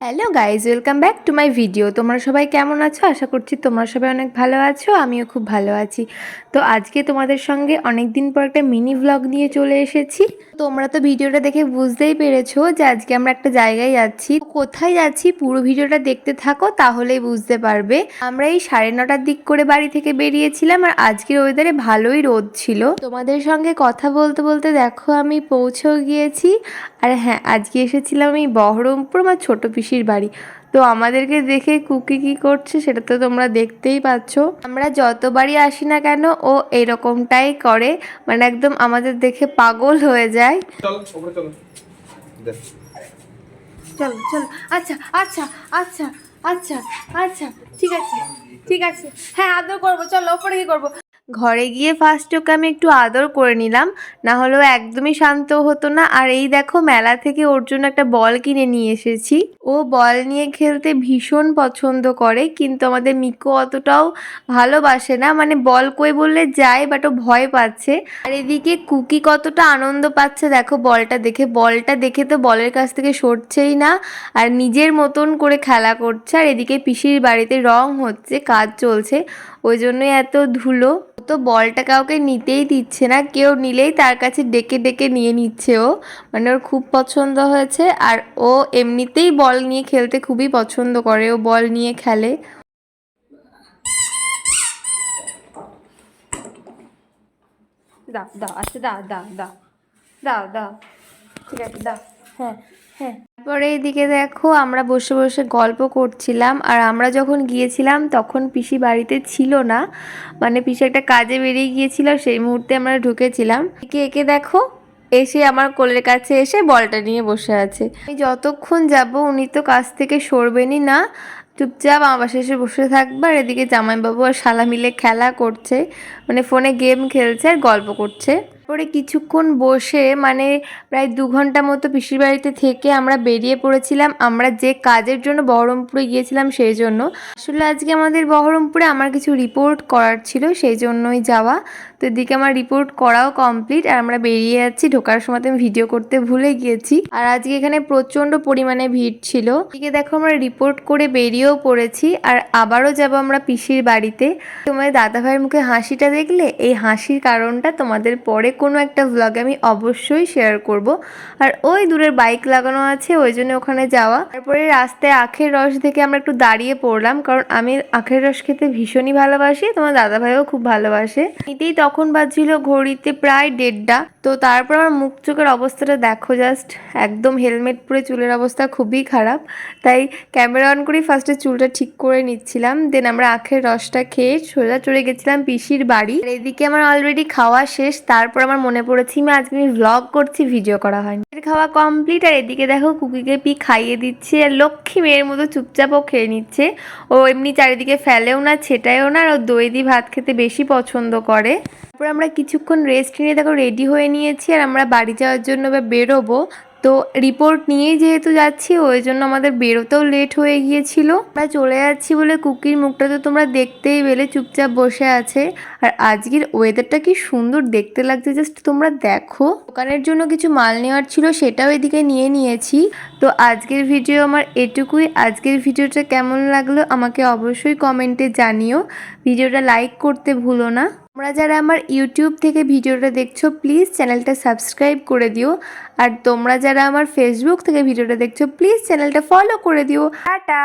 Hello guys welcome back to my video তোমরা সবাই কেমন আছো? আশা করছি তোমরা সবাই অনেক ভালো আছো। আমিও খুব ভালো আছি। তো আজকে তোমাদের সঙ্গে অনেক দিন পর একটা মিনি ভ্লগ নিয়ে চলে এসেছি। তোমরা তো ভিডিওটা দেখে বুঝতেই পেরেছ যে আজকে আমরা একটা জায়গায় যাচ্ছি। কোথায় যাচ্ছি পুরো ভিডিওটা দেখতে থাকো, তাহলেই বুঝতে পারবে। আমরা এই সাড়ে নটার দিক করে বাড়ি থেকে বেরিয়েছিলাম আর আজকের ওয়েদারে ভালোই রোদ ছিল। তোমাদের সঙ্গে কথা বলতে বলতে দেখো আমি পৌঁছেও গিয়েছি। আর হ্যাঁ আজকে এসেছিলাম এই বহরমপুর আমার ছোট পিসির বাড়ি। তো আমাদেরকে দেখে কুকি কি করছে সেটা তো তোমরা দেখতেই পাচ্ছ। আমরা যতবারই আসি না কেন ও এরকমটাই করে। মানে একদম আমাদের দেখে পাগল হয়ে যায়। চলো চলো। চলো চলো। আচ্ছা আচ্ছা আচ্ছা আচ্ছা আচ্ছা। ঠিক আছে ঠিক আছে। হ্যাঁ আদর করব। চলো ওপরে কি করব। ঘরে গিয়ে ফার্স্ট ওকে আমি একটু আদর করে নিলাম। না হলেও একদমই শান্ত হতো না। আর এই দেখো মেলা থেকে ওর জন্য একটা বল কিনে নিয়ে এসেছি। ও বল নিয়ে খেলতে ভীষণ পছন্দ করে, কিন্তু আমাদের মিকো অতটাও ভালোবাসে না। মানে বল কই বললে যায় বাট ও ভয় পাচ্ছে। আর এদিকে কুকি কতটা আনন্দ পাচ্ছে, দেখো বলটা দেখে। বলটা দেখে তো বলের কাছ থেকে সরছেই না, আর নিজের মতন করে খেলা করছে। আর এদিকে পিসির বাড়িতে রং হচ্ছে, কাজ চলছে। ওই জন্যই এত ধুলো। তো বলটা কাউকে নিতেই দিচ্ছে না। কেউ নিলেই তার কাছে ডেকে ডেকে নিয়ে নিচ্ছে ও। মানে ওর খুব পছন্দ হয়েছে আর ও এমনিতেই বল নিয়ে খেলতে খুবই পছন্দ করে। ও বল নিয়ে খেলে। দাও দাও আচ্ছা দাও দাও দাও দাও দাও। ঠিক আছে, দাও। হ্যাঁ। হ্যাঁ। তারপরে এদিকে দেখো, আমরা বসে বসে গল্প করছিলাম, আর আমরা যখন গিয়েছিলাম তখন পিসি বাড়িতে ছিল না। মানে পিসি একটা কাজে বেরিয়ে গিয়েছিল, সেই মুহূর্তে আমরা ঢুকেছিলাম। একে একে দেখো, এসে আমার কোলের কাছে এসে বলটা নিয়ে বসে আছে। আমি যতক্ষণ যাব, উনি তো কাছ থেকে সরবেনই না। চুপচাপ আমার এসে বসে থাকবে, আর এদিকে জামাইবাবু আর শালা মিলে খেলা করছে। মানে ফোনে গেম খেলছে আর গল্প করছে। তারপরে কিছুক্ষণ বসে মানে প্রায় দু ঘণ্টা মতো পিসির বাড়িতে থেকে আমরা বেরিয়ে পড়েছিলাম। আমরা যে কাজের জন্য বহরমপুরে গিয়েছিলাম সেই জন্য। আসলে আজকে আমাদের বহরমপুরে আমার কিছু রিপোর্ট করার ছিল সেই জন্যই যাওয়া। তো এদিকে আমার রিপোর্ট করাও কমপ্লিট আর আমরা বেরিয়ে যাচ্ছি। ঢোকার সময় আমি ভিডিও করতে ভুলে গিয়েছি। আর আজকে এখানে প্রচণ্ড পরিমাণে ভিড় ছিল। এদিকে দেখো আমরা রিপোর্ট করে বেরিয়েও পড়েছি আর আবারও যাব আমরা পিসির বাড়িতে। তোমার দাদাভাইয়ের মুখে হাসিটা দেখলে এই হাসির কারণটা তোমাদের পরে কোনো একটা ব্লগে আমি অবশ্যই শেয়ার করব। আর ওই দূরের বাইক লাগানো আছে, ওই জন্য ওখানে যাওয়া। তারপরে রাস্তায় আখের রস দেখে আমরা একটু দাঁড়িয়ে পড়লাম, কারণ আমি আখের রস খেতে ভীষণই ভালোবাসি, তোমার দাদাভাইও খুব ভালোবাসে। এতেই তখন বাজছিল ঘড়িতে প্রায় দেড়টা। তো তারপর আমার মুখ চোখের অবস্থাটা দেখো জাস্ট একদম হেলমেট পরে চুলের অবস্থা খুবই খারাপ। তাই ক্যামেরা অন করেই ফার্স্টে চুলটা ঠিক করে নিচ্ছিলাম দেন আমরা আখের রসটা খেয়ে সোজা চলে গেছিলাম পিসির বাড়ি। এদিকে আমার অলরেডি খাওয়া শেষ, তারপর আমার মনে পড়েছি আমি আজকে আমি ভ্লগ করছি ভিডিও করা হয়নি। খাওয়া কমপ্লিট আর এদিকে দেখো কুকিকে পি খাইয়ে দিচ্ছে, আর লক্ষ্মী মেয়ের মতো চুপচাপও খেয়ে নিচ্ছে। ও এমনি চারিদিকে ফেলেও না, ছেটায়ও না, আর ও দই দিয়ে ভাত খেতে বেশি পছন্দ করে। তারপর আমরা কিছুক্ষণ রেস্ট নিয়ে দেখো রেডি হয়ে নিয়েছি আর আমরা বাড়ি যাওয়ার জন্য বা বেরোবো। তো রিপোর্ট নিয়েই যেহেতু যাচ্ছি, ওই জন্য আমাদের বেরোতেও লেট হয়ে গিয়েছিল। আমরা চলে যাচ্ছি বলে কুকির মুখটা তো তোমরা দেখতেই পেলে, চুপচাপ বসে আছে। আর আজকের ওয়েদারটা কি সুন্দর, দেখতে লাগছে জাস্ট তোমরা দেখো। দোকানের জন্য কিছু মাল নেওয়ার ছিল, সেটাও এদিকে নিয়ে নিয়েছি। তো আজকের ভিডিও আমার এটুকুই। আজকের ভিডিওটা কেমন লাগল আমাকে অবশ্যই কমেন্টে জানিও। ভিডিওটা লাইক করতে ভুলো না। তোমরা যারা আমার ইউটিউব থেকে ভিডিওটা দেখছ প্লিজ চ্যানেলটা সাবস্ক্রাইব করে দিও। আর তোমরা যারা আমার ফেসবুক থেকে ভিডিওটা দেখছ প্লিজ চ্যানেলটা ফলো করে দিও। টাটা!